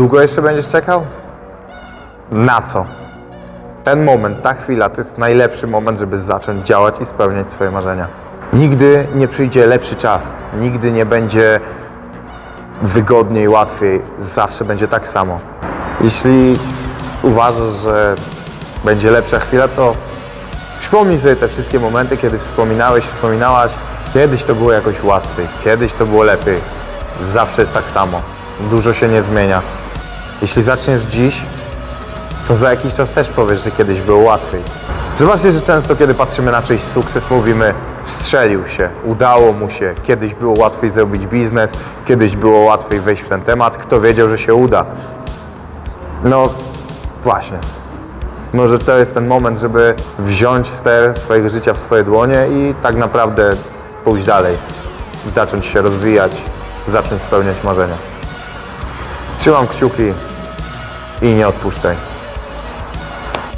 długo jeszcze będziesz czekał? Na co? Ten moment, ta chwila to jest najlepszy moment, żeby zacząć działać i spełniać swoje marzenia. Nigdy nie przyjdzie lepszy czas, nigdy nie będzie wygodniej, łatwiej, zawsze będzie tak samo. Jeśli uważasz, że będzie lepsza chwila, to przypomnij sobie te wszystkie momenty, kiedy wspominałeś, wspominałaś, kiedyś to było jakoś łatwiej, kiedyś to było lepiej. Zawsze jest tak samo. Dużo się nie zmienia. Jeśli zaczniesz dziś, to za jakiś czas też powiesz, że kiedyś było łatwiej. Zobaczcie, że często, kiedy patrzymy na czyjś sukces, mówimy, wstrzelił się, udało mu się, kiedyś było łatwiej zrobić biznes, kiedyś było łatwiej wejść w ten temat, kto wiedział, że się uda. No właśnie. Może to jest ten moment, żeby wziąć ster swojego życia w swoje dłonie i tak naprawdę pójść dalej, zacząć się rozwijać, zacząć spełniać marzenia. Trzymam kciuki i nie odpuszczaj.